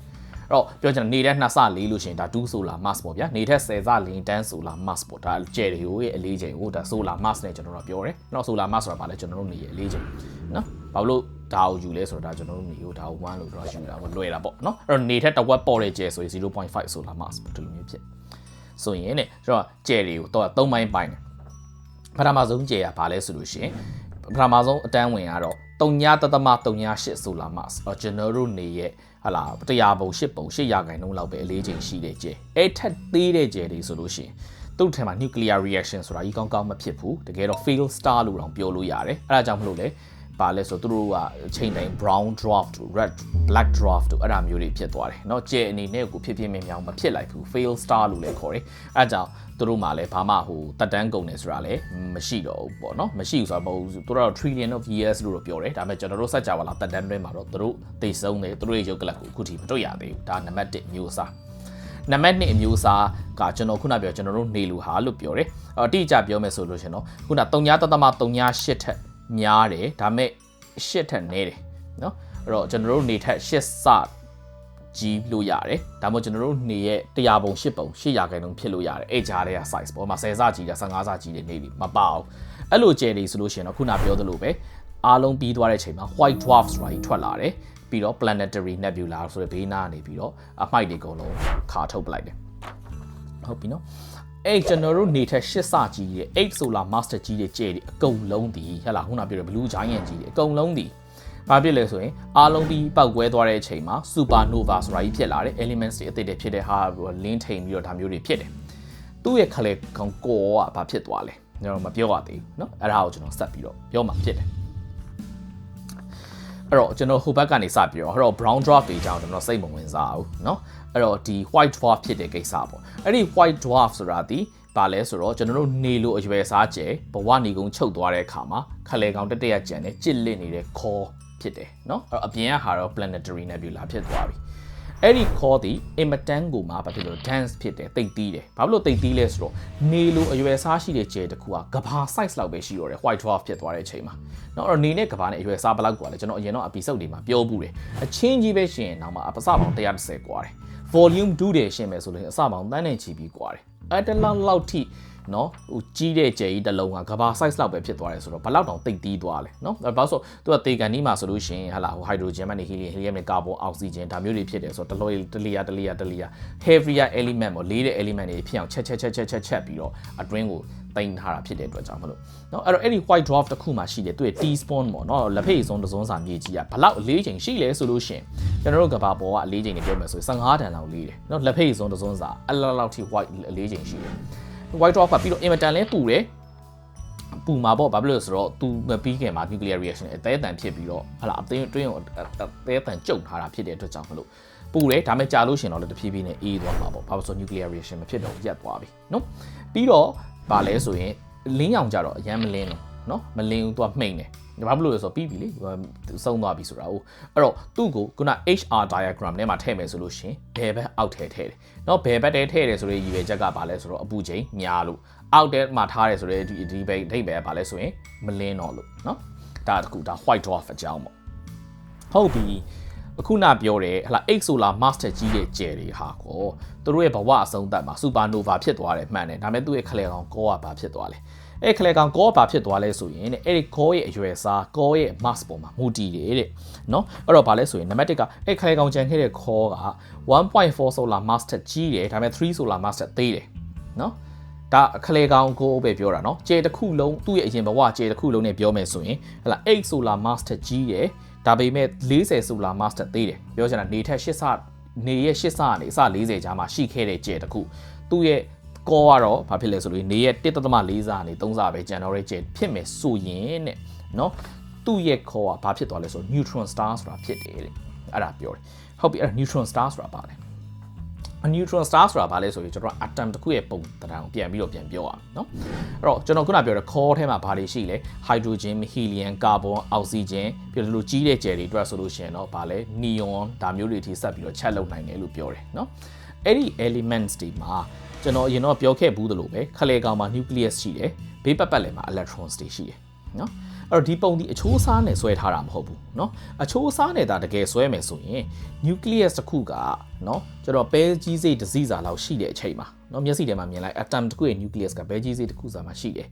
တော့ပြောချင်တာနေတဲ့2ဆလေးလို့ရှိရင်ဒါ2 solar mass ပေါ့ဗျာနေတဲ့10ဆလင်း10 solar mass ပေါ့ဒါကျဲတယ်ဟိုရဲ့အလေးချိန်ဟိုဒါ solar mass နဲ့ကျွန်တော်တို့ပြောတယ်နော် solar mass ဆိုတာဘာလဲကျွန်တော်တို့နေရဲ့အလေးချိန်နော်ဘာလို့ဒါကိုယူလဲဆိုတော့ဒါကျွန်တော်တို့နေကိုဒါကို1လို့တော့ယူတာပေါ့လွယ်တာပေါ့နော်အဲ့တော့နေထက်တစ်ဝက်ပေါ်တဲ့ကျဲဆိုရင်0.5 solar mass ဒီလိုမျိုးဖြစ်ဆိုရင်တဲ့ကျွန်တော်ကျဲတွေကိုတော့၃ပိုင်းပိုင်းတယ်ပထမဆုံးကျဲကဘာလဲဆိုလို့ရှိရင်ပထမဆုံးအတန်းဝင်ကတော့3.3.8 solar mass အော်ကျွန်တော်တို့နေရဲ့ ဟာလာ100ပုံ10ပုံ10ရာခိုင်နှုန်းလောက်ပဲအလေးချိန်ရှိတဲ့ကျဲအဲ့ထက်သေးတဲ့ကျဲတွေဆိုလို့ရှိရင်သူ့ထဲမှာ nuclear reaction ဆိုတာကြီးကောင်းကောင်းမဖြစ်ဘူးတကယ်တော့ fail star လို့တောင်ပြောလို့ရတယ်အဲ့ဒါကြောင့်မလို့လေ ပါလဲဆိုသူတို့ကအချိန်တိုင်း brown dwarf တို့ red black dwarf တို့အဲ့ဒါမျိုးတွေဖြစ်သွားတယ်เนาะကျဲအနေနဲ့ကိုဖြစ်ဖြစ်မြင်မြောင်မဖြစ်လိုက်ဘူး fail star လို့လည်းခေါ်တယ်အဲ့ဒါကြောင့်သူတို့မှလည်းဘာမှဟိုတက်တန်းကုန်နေဆိုတာလည်းမရှိတော့ဘူးပေါ့เนาะမရှိဘူးဆိုတာမဟုတ်ဘူးသူတို့က trillion of years လို့တော့ပြောတယ်ဒါပေမဲ့ကျွန်တော်တို့စัจ java လာတက်တန်းတွင်းမှာတော့သူတို့သိဆုံးတယ်သူတို့ရဲ့ရုပ်ကလပ်ကိုအခုထိမတွေ့ရသေးဘူးဒါနံပါတ်1မျိုးစားနံပါတ်2အမျိုးအစားကကျွန်တော်ခုနပြောကျွန်တော်တို့နေလူဟာလို့ပြောတယ်အတိအကျပြောမယ်ဆိုလို့ရှင်တော့ခုန3.3.38ထက် များတယ်ဒါပေမဲ့8ထက်နည်းတယ်เนาะအဲ့တော့ကျွန်တော်တို့နေထက်8စကြီးလို့ရတယ်ဒါမှမဟုတ်ကျွန်တော်တို့နေရဲ့100ပုံ8ပုံ8ရာခိုင်နှုန်းဖြစ်လို့ရတယ်အဲ့ကြားတဲ့ size ပေါ်မှာ10စကြီးတာ15စကြီးတွေနေပြီမပါအောင်အဲ့လိုကျယ်နေဆိုလို့ရှိရင်တော့ခုနပြောသလိုပဲအားလုံးပြီးသွားတဲ့အချိန်မှာ white dwarf ဆိုတာကြီးထွက်လာတယ်ပြီးတော့ planetary nebula ဆိုတဲ့ဘေးနားနေပြီးတော့အမိုက်တွေအကုန်လုံးခါထုတ်ပလိုက်တယ်ဟုတ်ပြီနော် အဲ့ကျွန်တော်တို့နေထက်8စကြီးရဲ့8 solar master ကြီးတွေကျဲတွေအကုန်လုံးဒီဟဲ့လားခုနပြောတဲ့ blue giant ကြီးတွေအကုန်လုံးဒီဘာဖြစ်လဲဆိုရင်အားလုံးပြီးပောက်ကွဲသွားတဲ့အချိန်မှာ supernova ဆိုတာကြီးဖြစ်လာတယ် elements တွေအသစ်တွေဖြစ်တဲ့ဟာလင်းထိန်ပြီးတော့ဒါမျိုးတွေဖြစ်တယ်သူ့ရဲ့ color ကောင်ကောကဘာဖြစ်သွားလဲကျွန်တော်မပြောရသေးဘူးเนาะအဲ့ဒါကိုကျွန်တော်ဆက်ပြီးတော့ပြောမှဖြစ်တယ်အဲ့တော့ကျွန်တော်ဟိုဘက်ကနေစပြီးတော့ဟိုတော့ brown dwarf တွေအကြောင်းကျွန်တော်စိတ်မဝင်စားဘူးเนาะ အဲ့တော့ဒီ white dwarf ဖြစ်တဲ့ကိစ္စပေါ့အဲ့ဒီ white dwarf ဆိုတာဒီဘာလဲဆိုတော့ကျွန်တော်တို့နေလို့အရွယ်စားကျဲဘဝနေကုန်းချုပ်သွားတဲ့အခါမှာခလဲကောင်တက်တက်ရကြံတဲ့ကြစ်လစ်နေတဲ့ခေါ်ဖြစ်တယ်เนาะအဲ့တော့အပြင်ကဟာတော့ planetary nebula ဖြစ်သွားပြီအဲ့ဒီခေါ်သည်အင်မတန်ကိုမှဘာဖြစ်လို့ dance ဖြစ်တယ်တိတ်တီးတယ်ဘာဖြစ်လို့တိတ်တီးလဲဆိုတော့နေလိုအရွယ်စားရှိတဲ့ကျဲတစ်ခုကကဘာ size လောက်ပဲရှိတော့တယ် white dwarf ဖြစ်သွားတဲ့အချိန်မှာเนาะအဲ့တော့နေနဲ့ကဘာနဲ့အရွယ်စားဘလောက်กว่าလဲကျွန်တော်အရင်တော့ episode တွေမှာပြောဘူးတယ်အချင်းကြီးပဲရှင်နောက်မှာအပစပေါင်း130กว่าတယ် volume 2တယ်ရှင်မယ်ဆိုလို့အစပေါင်းတန်းနဲ့ချီပြီးကွာတယ်အတလလောက်ထိနော်ဟိုကြီးတဲ့ကြယ်ကြီးတစ်လုံးကကဘာ size လောက်ပဲဖြစ်သွားတယ်ဆိုတော့ဘလောက်တောင်တိတ်တီးသွားလဲနော်ဘာလို့ဆိုသူကတေကန်နီးမှာဆိုလို့ရှိရင်ဟာလာဟို hydrogen မနဲ့ helium helium နဲ့ carbon oxygen ဒါမျိုးတွေဖြစ်တယ်ဆိုတော့တလောတလီယာတလီယာတလီယာ heavier element ပေါ့လေးတဲ့ element တွေဖြစ်အောင်ချက်ချက်ချက်ချက်ချက်ချက်ပြီးတော့အတွင်းကို တင်ထားတာဖြစ်တဲ့အတွက်ကြောင့်မလို့เนาะအဲ့တော့အဲ့ဒီ white dwarf တစ်ခုမှရှိတယ်သူရဲ့ teaspoon ပေါ့เนาะလက်ဖေးစုံတစ်စုံစာမြေကြီးอ่ะဘလောက်အလေးချိန်ရှိလဲဆိုလို့ရှင်ကျွန်တော်တို့ကဘာပေါ်ကအလေးချိန်တွေပြောမယ်ဆိုရင်15တန်လောက်လေးတယ်เนาะလက်ဖေးစုံတစ်စုံစာအဲ့လောက်လောက်ထိ white အလေးချိန်ရှိတယ် white dwarf ကပြီးတော့ inverter လဲပူတယ်ပူမှာပေါ့ဘာဖြစ်လို့လဲဆိုတော့သူမပြီးခင်မှာ nuclear reaction အသေးအတန်ဖြစ်ပြီးတော့ဟာလာအသေးတွင်းကိုအသေးအတန်ကျုပ်ထားတာဖြစ်တဲ့အတွက်ကြောင့်မလို့ပူတယ်ဒါမဲ့ကြာလို့ရှင်တော့လည်းတဖြည်းဖြည်းနဲ့အေးသွားမှာပေါ့ဘာလို့ဆို nuclear reaction မဖြစ်တော့ရက်သွားပြီနော်ပြီးတော့ ဗာလဲဆိုရင်လင်းရောင်ကြတော့အရန်မလင်းတော့နော်မလင်းဘူးသူကမှိန်တယ်ဘာဖြစ်လို့လဲဆိုတော့ပြီးပြီလေစုံသွားပြီဆိုတာဟုတ်အဲ့တော့သူ့ကိုခုန HR diagram ထဲမှာထည့်မယ်ဆိုလို့ရှင်ဘယ်ဘက်အောက်ထဲထည့်တယ်เนาะဘယ်ဘက်ထဲထည့်တယ်ဆိုတဲ့ရည်ရွယ်ချက်ကဘာလဲဆိုတော့အပူချိန်များလို့အောက်ထဲမှာထားတယ်ဆိုတဲ့ဒီဒီဘက်ဒိတ်ပဲဘာလဲဆိုရင်မလင်းတော့လို့เนาะဒါတခုဒါ white dwarf အကြောင်းပေါ့ဟုတ်ပြီ အခုနပြောတယ်ဟလာ X solar master ကြီးတဲ့ကျယ်တွေဟာကိုသူတို့ရဲ့ဘဝအဆုံးသတ်မှာ supernova ဖြစ်သွားတယ်မှန်တယ်ဒါပေမဲ့သူ့ရဲ့ခလေကောင်ကောကဘာဖြစ်သွားလဲအဲ့ခလေကောင်ကောဘာဖြစ်သွားလဲဆိုရင်တဲ့အဲ့ဒီကောရဲ့အရွယ်စားကောရဲ့ mass ပေါ်မှာမူတည်တယ်တဲ့နော်အဲ့တော့ဘာလဲဆိုရင်နံပါတ်1ကအဲ့ခလေကောင်ကြံခဲ့တဲ့ကောက1.4 solar mass တက်ကြီးတယ်ဒါပေမဲ့3 solar mass တက်သေးတယ်နော်ဒါခလေကောင်ကိုပဲပြောတာเนาะကျေတစ်ခုလုံးသူ့ရဲ့အရင်ဘဝကျေတစ်ခုလုံးနဲ့ပြောမယ်ဆိုရင်ဟလာ8 solar mass တက်ကြီးတယ် ဒါပေမဲ့40 solar mass တက်သေးတယ်ပြောချင်တာနေထက်8ဆနေရဲ့8ဆကနေအစ40ကြားမှာရှိခဲ့တဲ့ကျေတစ်ခုသူ့ရဲ့ကောကတော့ဘာဖြစ်လဲဆိုလို့နေရဲ့1.4စာနေ3စာပဲကျန်တော့တဲ့ကျေဖြစ်မယ်ဆိုရင်တဲ့နော်သူ့ရဲ့ခေါ်ကဘာဖြစ်သွားလဲဆို neutron star ဆိုတာဖြစ်တယ်တဲ့အဲ့ဒါပြောတယ်ဟုတ်ပြီအဲ့ဒါ neutron star ဆိုတာပါ လဲ neutron star ဆိုတာဘာလဲဆိုရင်ကျွန်တော် atom တစ်ခုရဲ့ပုံသဏ္ဍာန်ကိုပြန်ပြီးတော့ပြန်ပြောရအောင်เนาะအဲ့တော့ကျွန်တော်ခုနပြောတဲ့ core ထဲမှာဘာတွေရှိလဲ hydrogen helium carbon oxygen ပြီးတော့လိုကြီးတဲ့ကြယ်တွေအတွက်ဆိုလို့ရှိရင်တော့ဘာလဲ neon ဒါမျိုးတွေထိဆက်ပြီးတော့ချက်လုပ်နိုင်တယ်လို့ပြောတယ်เนาะအဲ့ဒီ elements တွေမှာကျွန်တော်အရင်တော့ပြောခဲ့ဘူးသလိုပဲခလေကောင်မှာ nucleus ရှိတယ်ဘေးပတ်ပတ်လည်မှာ electrons တွေရှိတယ်เนาะ အဲ့တော့ဒီပုံဒီအချိုးအစားနဲ့ဆွဲထားတာမဟုတ်ဘူးเนาะအချိုးအစားနဲ့ဒါတကယ်ဆွဲမယ်ဆိုရင် nucleus တစ်ခုကเนาะကျွန်တော်ပဲကြီးစိတ်တစ်စီးစာလောက်ရှိတဲ့အချိန်မှာเนาะမျက်စိထဲမှာမြင်လိုက် atom တစ်ခုရဲ့ nucleus ကပဲကြီးစိတ်တစ်ခုစာမှာရှိတယ်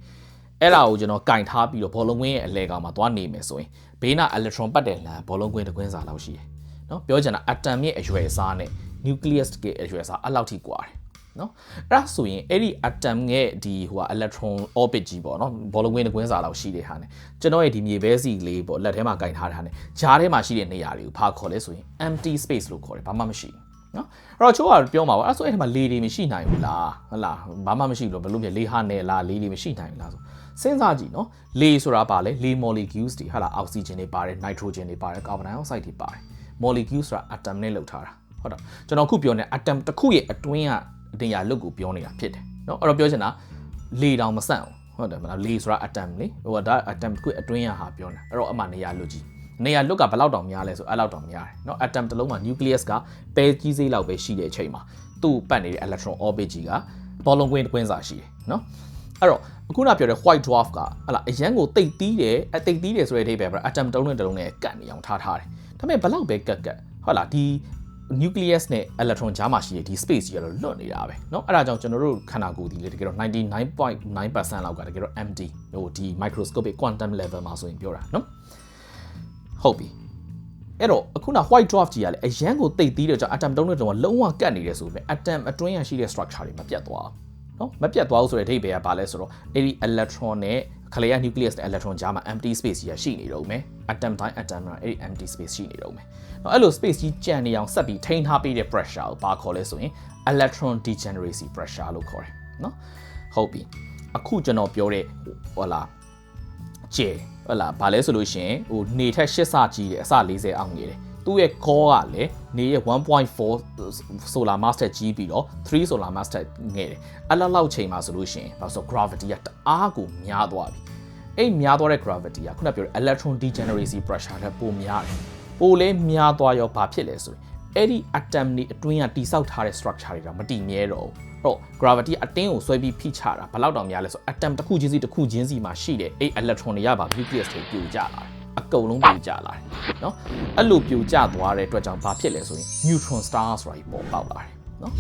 အဲ့ဒါကိုကျွန်တော်ကင်ထားပြီးတော့ဘောလုံးကွင်းရဲ့အလဲကောင်မှာသွားနေမယ်ဆိုရင်ဘေးနာ electron ပတ်တဲ့လမ်းဘောလုံးကွင်းတစ်ကွင်းစာလောက်ရှိတယ်เนาะပြောချင်တာ atom ရဲ့အရွယ်အစားနဲ့ nucleus ရဲ့အရွယ်အစားအဲ့လောက်ထိကွာတယ် နော်အဲ့ဒါဆိုရင်အဲ့ဒီ atom ရဲ့ဒီဟိုက electron orbit ကြီးပေါ့နော်ဘောလုံးကွင်းတစ်ကွင်းစာလောက်ရှိတဲ့ဟာ ਨੇ ကျွန်တော်ရဲ့ဒီမြေပဲစီလေးပေါ့လက်ထဲမှာကင်ထားတဲ့ဟာ ਨੇ ဂျားထဲမှာရှိတဲ့နေရာတွေကိုဖာခေါ်လဲဆိုရင် empty space လို့ခေါ်တယ်ဘာမှမရှိဘူးနော်အဲ့တော့ချိုးကပြောမှာပေါ့အဲ့ဆိုအဲ့ဒီမှာလေတွေမရှိနိုင်ဘူးလားဟုတ်လားဘာမှမရှိလို့ဘယ်လိုဖြစ်လေဟာနယ်လားလေတွေမရှိနိုင်ဘူးလားဆိုစဉ်းစားကြည့်နော်လေဆိုတာပါလေလေ molecules တွေဟာလား oxygen တွေပါတယ် nitrogen တွေပါတယ် carbon dioxide တွေပါတယ် molecules ဆိုတာ atom နဲ့လောက်ထားတာဟုတ်တော့ကျွန်တော်ခုပြောနေ atom တစ်ခုရဲ့အတွင်းက အတင်ရလွတ်ကိုပြောနေတာဖြစ်တယ်เนาะအဲ့တော့ပြောချင်တာလေတောင်မဆန့်ဘူးဟုတ်တယ်မလားလေဆိုတာ atom လေဟိုကဒါ atom တစ်ခုအတွင်းရဟာပြောနေတာအဲ့တော့အမှနေရာလွတ်ကြီးနေရာလွတ်ကဘယ်လောက်တောင်များလဲဆိုအဲ့လောက်တောင်များတယ်เนาะ atom တစ်လုံးမှာ nucleus ကပဲကြီးစိလောက်ပဲရှိတဲ့အချိန်မှာသူ့ပတ်နေတဲ့ electron orbit ကြီးကဘောလုံးကွင်းတစ်ကွင်းစာရှိတယ်เนาะအဲ့တော့အခုနပြောတဲ့ white dwarf ကဟလာအရန်ကိုတိတ်တီးတယ်အတိတ်တီးတယ်ဆိုတဲ့အဓိပ္ပာယ်ပဲ atom တစ်လုံးနဲ့တစ်လုံးနဲ့ကတ်နေအောင်ထားထားတယ်ဒါပေမဲ့ဘယ်လောက်ပဲကတ်ကတ်ဟုတ်လားဒီ nucleus နဲ့ electron ကြားမှာရှိတဲ့ဒီ space ကြီးကတော့လွတ်နေတာပဲเนาะအဲ့ဒါကြောင့်ကျွန်တော်တို့ခန္ဓာကိုယ်ဒီလေတကယ်တော့99.9%လောက်ကတကယ်တော့ empty ဟိုဒီ microscopic quantum level မှာဆိုရင်ပြောတာเนาะဟုတ်ပြီအဲ့တော့အခုန white dwarf ကြီးကလည်းအရန်ကိုတိတ်သီးတဲ့ကြောင့် atom တုံးတဲ့တုံးကလုံးဝကတ်နေတယ်ဆိုပေမဲ့ atom အတွင်းရရှိတဲ့ structure တွေမပြတ်သွားဘူးเนาะမပြတ်သွားဘူးဆိုတဲ့အဓိပ္ပာယ်ကဘာလဲဆိုတော့အဲ့ဒီ electron နဲ့ခလေယာ nucleus နဲ့ electron ကြားမှာ empty space ကြီးရှိနေတော့မယ် atom တိုင်း atom မှာအဲ့ဒီ empty space ရှိနေတော့မယ်။နော် အဲ့လို space ကြီးကြံနေအောင်ဆက်ပြီးထိန်းထားပေးတဲ့ pressure ကိုဘာခေါ်လဲဆိုရင် electron degeneracy pressure လို့ခေါ်တယ်နော်။ဟုတ်ပြီ။အခုကျွန်တော်ပြောတဲ့ဟိုလာကျဲဟိုလာဘာလဲဆိုလို့ရှိရင်ဟိုနေထက်8ဆကြီးတယ်အစ40အောင်နေတယ်။သူ့ရဲ့ core ကလည်းနေရဲ့1.4 solar mass တက်ကြီးပြီးတော့3 solar mass တက်ငယ်တယ်။အလောက်လောက်ချိန်မှာဆိုလို့ရှိရင်ဘာလို့ဆို gravity ကတအားကိုများသွားပြီ။အဲ့များသွားတဲ့ gravity ကခုနပြောတဲ့ electron degeneracy pressure ထက်ပိုများတယ်။ ပိုလဲများသွားရောဘာဖြစ်လဲဆိုရင်အဲ့ဒီ atom တွေအတွင်းကတိဆောက်ထားတဲ့ structure တွေတော့မတည်မြဲတော့ဘူး။တော့ gravity အတင်းကိုဆွဲပြီးဖိချတာဘယ်လောက်တောင်များလဲဆို atom တစ်ခုချင်းစီတစ်ခုချင်းစီမှာရှိတဲ့အဲ့ electron တွေရပါ nucleus တွေပြိုကျလာတယ်။အကုန်လုံးပြိုကျလာတယ်။နော်။အဲ့လိုပြိုကျသွားတဲ့အတွက်ကြောင့်ဘာဖြစ်လဲဆိုရင် neutron star ဆိုတာကြီးပေါ်ပေါက်လာတယ်။နော်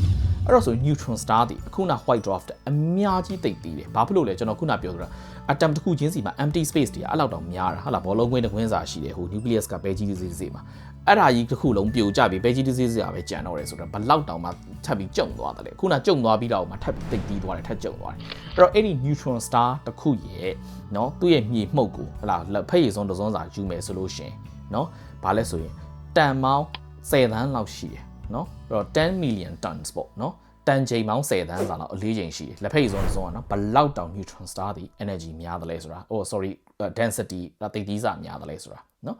အဲ့တော့ဆို neutron star ဒီအခုန white dwarf တဲ့အများကြီးတိတ်ပြီးတယ်ဘာဖြစ်လို့လဲကျွန်တော်ခုနပြောသလို atom တစ်ခုချင်းစီမှာ empty space တွေအဲ့လောက်တောင်များတာဟာလားဘောလုံးကွင်းတစ်ကွင်းစာရှိတယ်ဟို nucleus ကပဲကြီးကြီးစီစီမှာအဲ့ဒါကြီးတစ်ခုလုံးပြိုကျပြီးပဲကြီးကြီးစီစီပဲကြံတော့တယ်ဆိုတော့ဘလောက်တောင်မှထပ်ပြီးကျုံသွားတယ်လေခုနကျုံသွားပြီးတော့မှထပ်ပြီးတိတ်ပြီးသွားတယ်ထပ်ကျုံသွားတယ်အဲ့တော့အဲ့ဒီ neutron star တစ်ခုရဲ့နော်သူ့ရဲ့မြေမှုတ်ကိုဟလာလက်ဖက်ရည်စုံတစ်စုံစာယူမယ်ဆိုလို့ရှင်နော်ဘာလဲဆိုရင်တန်မောင်း10သန်းလောက်ရှိတယ်နော်အဲ့တော့10 million tons ပေါ့နော် တန်ချိန်ပေါင်း10သန်းစာလောက်အလေးချိန်ရှိတယ်လက်ဖက်ရည်စုံတစ်စုံကနော်ဘလောက်တောင် neutron star ဒီ energy များတယ်လဲဆိုတာ oh sorry density တိတ်သီးစာများတယ်လဲဆိုတာနော်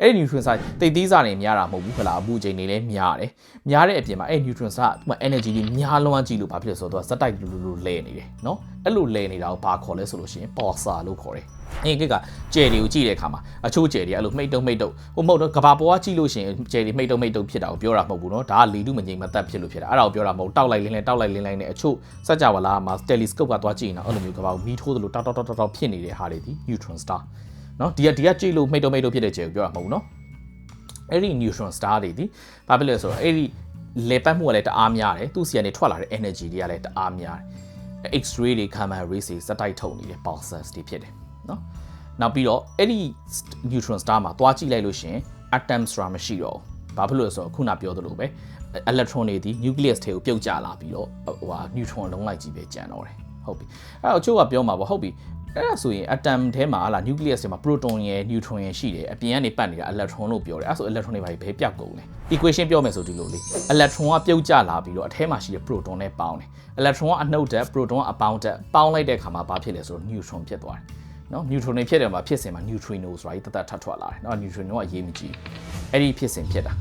အဲ့ဒီ nutrient side တိတ်သီးစာတွေများတာမဟုတ်ဘူးခလားအပူချိန်တွေလည်းများတယ်များတဲ့အပြင်မှာအဲ့ nutrient side က energy တွေများလွန်းကြည့်လို့ဘာဖြစ်လဲဆိုတော့သူကဇက်တိုက်လူလူလူလဲနေတယ်နော်အဲ့လိုလဲနေတာကိုဘာခေါ်လဲဆိုလို့ရှိရင် pulsar လို့ခေါ်တယ် အဲ့ဒီကကြယ်တွေကိုကြည့်တဲ့အခါမှာအချို့ကြယ်တွေအဲ့လိုမှိတ်တုံမှိတ်တုံဟိုမဟုတ်တော့ကဘာပေါ်ကကြည့်လို့ရှိရင်ကြယ်တွေမှိတ်တုံမှိတ်တုံဖြစ်တာကိုပြောတာမဟုတ်ဘူးနော်ဒါကလေတုမငြိမ်မသက်ဖြစ်လို့ဖြစ်တာအဲ့ဒါကိုပြောတာမဟုတ်တောက်လိုက်လင်းလဲတောက်လိုက်လင်းလိုက်နဲ့အချို့စัจ java လာမှာ telescope ကသွားကြည့်နေတာအဲ့လိုမျိုးကဘာကိုမီးထိုးသလိုတောက်တောက်တောက်တောက်ဖြစ်နေတဲ့ဟာတွေဒီ neutron star နော်ဒီကဒီကကြည့်လို့မိတ်တုံမိတ်တုံဖြစ်တဲ့ကြယ်ကိုပြောတာမဟုတ်ဘူးနော်အဲ့ဒီ neutron star တွေဒီဘာဖြစ်လဲဆိုတော့အဲ့ဒီလေပတ်မှုကလည်းတအားများတယ်သူ့ဆီကနေထွက်လာတဲ့ energy တွေကလည်းတအားများတယ် x-ray တွေ gamma rays တွေစက်တိုက်ထုတ်နေတဲ့ pulsars တွေဖြစ်တယ် နော်နောက်ပြီးတော့အဲ့ဒီ neutron star မှာသွားကြည့်လိုက်လို့ရှင် atom ဆိုတာမရှိတော့ဘူးဘာဖြစ်လို့လဲဆိုတော့ခုနပြောသလိုပဲ electron တွေဒီ nucleus ထဲကိုပြုတ်ကျလာပြီးတော့ဟိုဟာ neutron လုံးလိုက်ကြီးပဲကျန်တော့တယ်ဟုတ်ပြီအဲ့တော့အချို့ကပြောမှာပေါ့ဟုတ်ပြီအဲ့ဒါဆိုရင် atom ထဲမှာဟာလာ nucleus ထဲမှာ proton ရယ် neutron ရယ်ရှိတယ်အပြင်ကနေပတ်နေတာ electron လို့ပြောတယ်အဲ့ဆို electron တွေဘာဘယ်ပြောက်ကုန်လဲ equation ပြောမယ်ဆိုဒီလိုလေ electron ကပြုတ်ကျလာပြီးတော့အထဲမှာရှိတဲ့ proton နဲ့ပေါင်းတယ် electron ကအနှုတ်တက် proton ကအပေါင်းတက်ပေါင်းလိုက်တဲ့အခါမှာဘာဖြစ်လဲဆိုတော့ neutron ဖြစ်သွားတယ် နော် neutron တွေဖြစ်တယ်မှာဖြစ်စဉ်မှာ neutrino ဆိုတာကြီးတသက်ထပ်ထွက်လာတယ်နော် neutrino ကအရေးမကြီးအဲ့ဒီဖြစ်စဉ်ဖြစ်တာ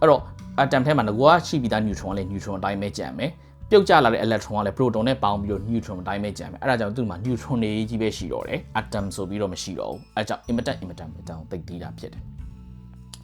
အဲ့တော့ atom ထဲမှာငကွာရှိပြီးသား neutron လည်း neutron အတိုင်းပဲကြံမယ်ပြုတ်ကျလာတဲ့ electron ကလည်း proton နဲ့ပေါင်းပြီးတော့ neutron အတိုင်းပဲကြံမယ်အဲ့ဒါကြောင့်သူ့မှာ neutron တွေကြီးပဲရှိတော့တယ် atom ဆိုပြီးတော့မရှိတော့ဘူးအဲကြောင့် imitant imitant အကြောင်းသိသိတာဖြစ်တယ်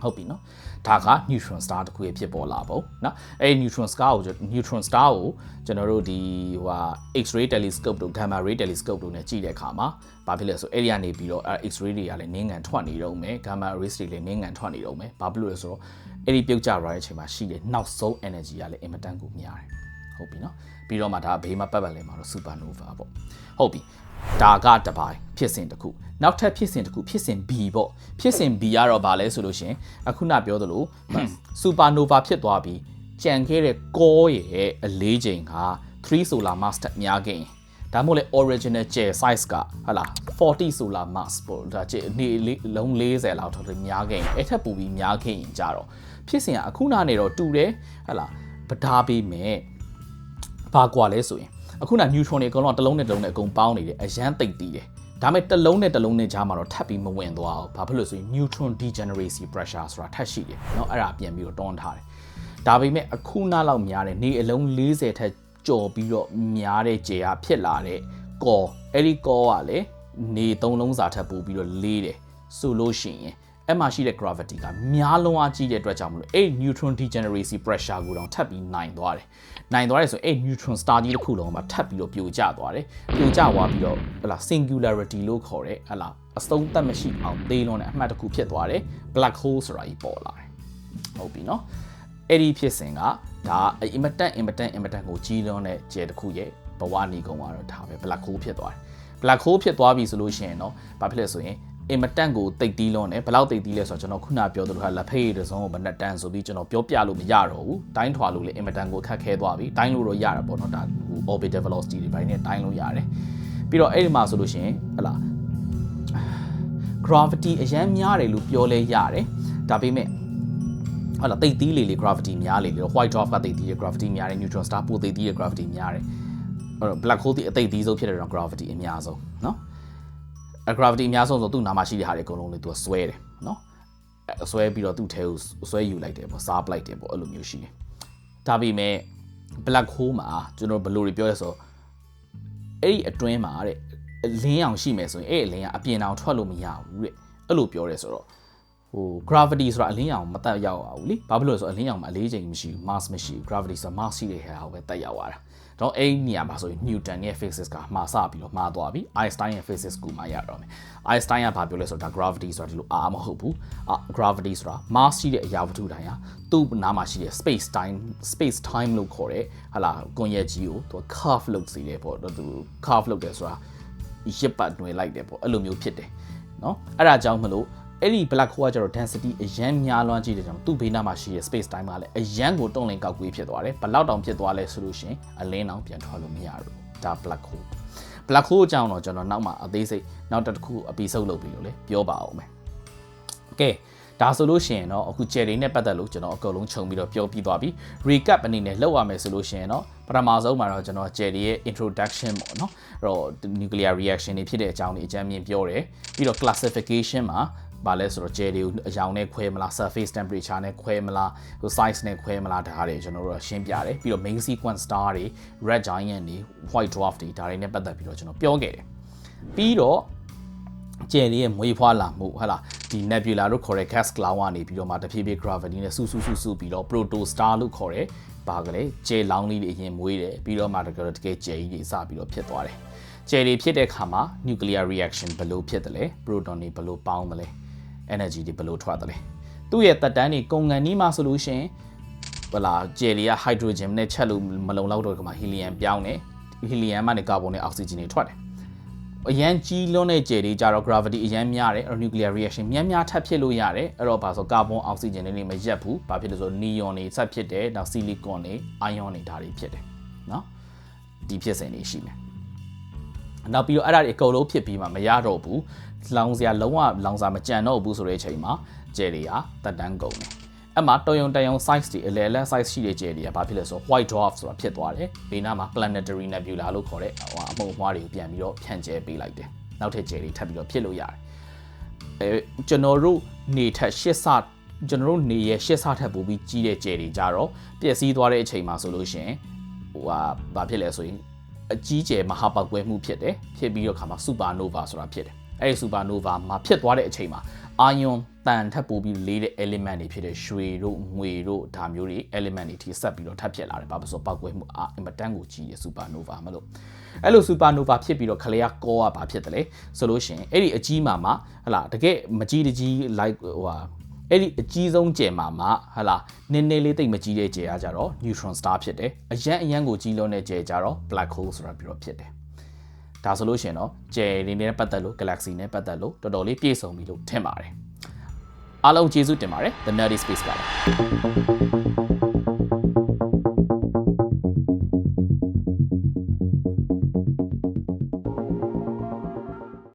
ဟုတ်ပြီနော်ဒါက neutron star တစ်ခုရဲ့ဖြစ်ပေါ်လာပုံနော်အဲ့ neutron star ကို neutron star ကိုကျွန်တော်တို့ဒီဟိုဟာ x-ray telescope တို့ gamma ray telescope တို့ ਨੇ ကြည့်တဲ့အခါမှာဘာဖြစ်လဲဆိုအဲ့ဒီကနေပြီးတော့ x-ray တွေကလည်းနင်းငံထွက်နေတော့မယ် gamma rays တွေလည်းနင်းငံထွက်နေတော့မယ်ဘာဖြစ်လို့လဲဆိုတော့အဲ့ဒီပြုတ်ကျသွားတဲ့အချိန်မှာရှိတဲ့နောက်ဆုံး energy ကလည်းအင်မတန်ကိုများတယ်ဟုတ်ပြီနော်ပြီးတော့မှဒါဘေးမှာပတ်ပတ်လဲမှာတော့ supernova ပေါ့ဟုတ်ပြီ ဒါကတပိုင်းဖြစ်စဉ်တစ်ခုနောက်ထပ်ဖြစ်စဉ်တစ်ခုဖြစ်စဉ် B ပေါ့ဖြစ်စဉ် B ကတော့ဗာလဲဆိုလို့ရှင်အခုနပြောသလို supernova ဖြစ်သွားပြီးကြံခဲ့တဲ့ကောရဲ့အလေးချိန်က3 solar mass တက်များခဲ့ရင်ဒါမှမဟုတ်လေ original gel size ကဟလာ40 solar mass ပေါ့ဒါကျနေလုံး40လောက်တော့များခဲ့ရင်အဲ့ထက်ပိုပြီးများခဲ့ရင်ကြတော့ဖြစ်စဉ်ကအခုနနေတော့တူတယ်ဟလာပဒါပေးမယ်ဘာကွာလဲဆိုရင် အခုန neutron တွေအကုန်လုံးတစ်လုံးနဲ့တစ်လုံးနဲ့အကုန်ပေါင်းနေတယ်အရန်သိပ်တီးတယ်ဒါပေမဲ့တစ်လုံးနဲ့တစ်လုံးနဲ့ကြားမှာတော့ထပ်ပြီးမဝင်သွားဘူးဘာဖြစ်လို့ဆိုရင် neutron degeneracy pressure ဆိုတာထပ်ရှိတယ်เนาะအဲ့ဒါပြန်ပြီးတော့တွန်းထားတယ်ဒါပေမဲ့အခုနလောက်များတယ်နေအလုံး40ထက်ကြော်ပြီးတော့များတဲ့ကြေအားဖြစ်လာတဲ့ကော်အဲ့ဒီကော်ကလည်းနေသုံးလုံးစာထပ်ပို့ပြီးတော့လေးတယ်ဆိုလို့ရှိရင် အဲ့မှာရှိတဲ့ gravity ကများလုံးအားကြီးတဲ့အတွက်ကြောင့်မလို့အဲ့ neutron degeneracy pressure ကိုတော့ထပ်ပြီးနိုင်သွားတယ်။နိုင်သွားတယ်ဆိုအဲ့ neutron star ကြီးတစ်ခုလုံးမှာထပ်ပြီးတော့ပြိုကျသွားတယ်။ပြိုကျသွားပြီးတော့ဟလာ singularity လို့ခေါ်တဲ့ဟလာအစုံသက်မရှိအောင်သေးလွန်တဲ့အမှတ်တစ်ခုဖြစ်သွားတယ်။ black hole ဆိုတာကြီးပေါ်လာတယ်။ဟုတ်ပြီနော်။အဲ့ဒီဖြစ်စဉ်ကဒါအင်မတန်အင်မတန်အင်မတန်ကိုကြီးလွန်တဲ့ကျဲတစ်ခုရဲ့ဘဝနေကုန်ကတော့ဒါပဲ black hole ဖြစ်သွားတယ်။ black hole ဖြစ်သွားပြီဆိုလို့ရှိရင်တော့ဘာဖြစ်လဲဆိုရင် အင်မတန့်ကိုတိတ်တီးလွန်းတယ်ဘယ်လောက်တိတ်တီးလဲဆိုတော့ကျွန်တော်ခုနပြောသလိုဟာလက်ဖေးတစုံကိုဘယ်နဲ့တန်းဆိုပြီးကျွန်တော်ပြောပြလို့မရတော့ဘူးတိုင်းထွာလို့လေအင်မတန့်ကိုခက်ခဲသွားပြီတိုင်းလို့တော့ရတာပေါ့နော်ဒါဟို orbital velocity တွေဘိုင်းနဲ့တိုင်းလို့ရတယ်ပြီးတော့အဲ့ဒီမှာဆိုလို့ရှိရင်ဟလာ gravity အရန်များတယ်လို့ပြောလဲရတယ်ဒါပေမဲ့ဟုတ်လားတိတ်တီးလေလေ gravity များလေလေ white dwarf ကတိတ်တီးရ gravity များတယ် neutron star ပိုတိတ်တီးရ gravity များတယ်အဲ့တော့ black hole ဒီအတိတ်တီးဆုံးဖြစ်တဲ့တော့ gravity အများဆုံးเนาะ gravity အများဆုံးဆိုသူ့နာမှာရှိတဲ့ဟာတွေအကုန်လုံးလေသူကဆွဲတယ်နော်အဲဆွဲပြီးတော့သူ့ထဲကိုဆွဲယူလိုက်တယ်ပေါ့စားပလိုက်တယ်ပေါ့အဲ့လိုမျိုးရှိတယ်ဒါပေမဲ့ black hole မှာကျွန်တော်ဘယ်လိုတွေပြောရဲဆိုအဲ့ဒီအတွင်းမှာတဲ့လင်းအောင်ရှိမယ်ဆိုရင်အဲ့ဒီလင်းကအပြင်အောင်ထွက်လို့မရဘူးတဲ့အဲ့လိုပြောရဲဆိုတော့ဟို gravity ဆိုတာအလင်းရောင်မတက်ရောက်အောင်လीဘာဖြစ်လို့လဲဆိုတော့အလင်းရောင်မှာအလေးချိန်မရှိဘူး mass မရှိဘူး gravity ဆိုတာ mass ရှိတဲ့ဟာကိုပဲတက်ရောက်ရတာ တော့အဲ့ဒီနေရာမှာဆိုရင် Newton ရဲ့ physics ကမှားစပြီးတော့မှားသွားပြီ Einstein ရဲ့ physics ကိုမှရတော့မယ် Einstein ကဘာပြောလဲဆိုတော့ဒါ gravity ဆိုတာဒီလိုအားမဟုတ်ဘူးအာ gravity ဆိုတာ mass ရှိတဲ့အရာဝတ္ထုတိုင်းဟာသူ့နားမှာရှိတဲ့ space time space time လို့ခေါ်တဲ့ဟာလာကွန်ရက်ကြီးကိုသူ curve လုပ်စေတယ်ပေါ့သူ curve လုပ်တယ်ဆိုတာရစ်ပတ်တွင်လိုက်တယ်ပေါ့အဲ့လိုမျိုးဖြစ်တယ်เนาะအဲ့ဒါကြောင့်မလို့ အဲ့ဒီ black hole ကကျတော့ density အရန်များလွန်းကြည့်တဲ့ကြောင့်သူ့ဘေးနားမှာရှိတဲ့ space time ကလည်းအရန်ကိုတုံ့လင်ကောက်ကွေးဖြစ်သွားတယ်ဘယ်လောက်တောင်ဖြစ်သွားလဲဆိုလို့ရှိရင်အလင်းတောင်ပြန်ထွက်လို့မရဘူးဒါ black hole black hole အကြောင်းတော့ကျွန်တော်နောက်မှအသေးစိတ်နောက်တစ်ခုအပီဆုပ်လုပ်ပြီးလို့လေပြောပါအောင်မယ်ကဲဒါဆိုလို့ရှိရင်တော့အခု cherry နဲ့ပတ်သက်လို့ကျွန်တော်အကုန်လုံးခြုံပြီးတော့ပြောပြီးသွားပြီ recap အနေနဲ့လောက်ရမယ်ဆိုလို့ရှိရင်တော့ပထမဆုံးမှာတော့ကျွန်တော် cherry ရဲ့ introduction ပေါ့နော်အဲ့တော့ nuclear reaction တွေဖြစ်တဲ့အကြောင်းတွေအကြမ်းမြင်ပြောတယ်ပြီးတော့ classification မှာ ဘာလဲဆိုတော့ gel တွေကိုအရောင်နဲ့ခွဲမလား surface temperature နဲ့ခွဲမလားဟို size နဲ့ခွဲမလားဒါတွေကျွန်တော်တို့ရှင်းပြတယ်ပြီးတော့ main sequence star တွေ red giant တွေ white dwarf တွေဒါတွေနဲ့ပတ်သက်ပြီးတော့ကျွန်တော်ပြောခဲ့တယ်ပြီးတော့ကျယ်လေးရဲ့မွေးဖွားလာမှုဟာလားဒီ nebula လို့ခေါ်တဲ့ gas cloud ကနေပြီးတော့မှတဖြည်းဖြည်း gravity နဲ့ဆူဆူဆူဆူပြီးတော့ proto star လို့ခေါ်တဲ့ဘာကလေးကျယ်လောင်းလေးတွေအရင်မွေးတယ်ပြီးတော့မှတကယ်တကယ်ကျယ်ကြီးတွေစပြီးတော့ဖြစ်သွားတယ်ကျယ်တွေဖြစ်တဲ့ခါမှာ nuclear reaction ဘယ်လိုဖြစ်တယ်လဲ proton တွေဘယ်လိုပေါင်းတယ်လဲ energy တွေဘယ်လိုထွက်တယ်လဲသူ့ရဲ့တက်တန်းတွေကုန်ကန်နီးမှာဆိုလို့ရှိရင်ဟလာဂျယ်လီက hydrogen နဲ့ချက်လို့မလုံလောက်တော့ဒီမှာ helium ပြောင်းတယ် helium ကနေ carbon နဲ့ oxygen တွေထွက်တယ်အရန်ကြီးလွန်းတဲ့ကြယ်တွေကြတော့ gravity အရန်များတယ်အဲ့ nuclear reaction များများထပ်ဖြစ်လို့ရတယ်အဲ့တော့ဘာဆို carbon oxygen တွေမရက်ဘူးဘာဖြစ်လို့ဆို neon တွေဆက်ဖြစ်တယ်နောက် silicon တွေ ion တွေဒါတွေဖြစ်တယ်နော်ဒီဖြစ်စဉ်တွေရှိမယ်နောက်ပြီးတော့အဲ့ဒါတွေအကုန်လုံးဖြစ်ပြီးမှမရတော့ဘူး လောင်စရာလုံးဝလောင်စာမကြံတော့ဘူးဆိုတဲ့အချိန်မှာကျယ်တွေကတက်တန်းကုန်တယ်အဲ့မှာတော်ယုံတယုံ size တွေအလဲလဲ size ရှိတဲ့ကျယ်တွေကဘာဖြစ်လဲဆိုတော့ white dwarf ဆိုတာဖြစ်သွားတယ်ဘေးနားမှာ planetary nebula လို့ခေါ်တဲ့ဟိုအမှုန်အမွှားတွေကိုပြန်ပြီးတော့ဖြန့်ကျဲပေးလိုက်တယ်နောက်ထပ်ကျယ်တွေထပ်ပြီးတော့ဖြစ်လို့ရတယ်အဲကျွန်တော်တို့နေထက်ရှစ်ဆကျွန်တော်တို့နေရဲ့ရှစ်ဆထက်ပိုပြီးကြီးတဲ့ကျယ်တွေကြတော့ပျက်စီးသွားတဲ့အချိန်မှာဆိုလို့ရှိရင်ဟိုဟာဘာဖြစ်လဲဆိုရင်အကြီးကျယ်မဟာပောက်ကွဲမှုဖြစ်တယ်ဖြစ်ပြီးတော့ခါမှာ supernova ဆိုတာဖြစ်တယ် အဲ့ဒီ supernova မှာဖြစ်သွားတဲ့အချိန်မှာအာယွန်တန်ထပ်ပိုးပြီးလေးတဲ့ element တွေဖြစ်တဲ့ရွှေတို့ငွေတို့ဒါမျိုးတွေ element တွေထိဆက်ပြီးတော့ထပ်ဖြစ်လာတယ်ဘာလို့ဆိုပောက်ကွဲမှုအာအင်မတန်ကိုကြီးတဲ့ supernova မလို့အဲ့လို supernova ဖြစ်ပြီးတော့ခလေကကောကဘာဖြစ်တယ်လဲဆိုလို့ရှိရင်အဲ့ဒီအကြီးမှာမှာဟလာတကယ်မကြီးတကြီး like ဟိုဟာအဲ့ဒီအကြီးဆုံးကျယ်မှာမှဟလာနည်းနည်းလေးတိတ်မကြီးတဲ့ကျယ်ကကြတော့ neutron star ဖြစ်တယ်အရန်အရန်ကိုကြီးလုံးတဲ့ကျယ်ကြတော့ black hole ဆိုတာပြီးတော့ဖြစ်တယ် ဒါဆိုလို့ရှိရင်တော့ကျယ်တွေနဲ့ပတ်သက်လို့ galaxy နဲ့ပတ်သက်လို့တော်တော်လေးပြည့်စုံပြီလို့ထင်ပါတယ်အားလုံးကျေးဇူးတင်ပါတယ် The Nerdy Space ပါ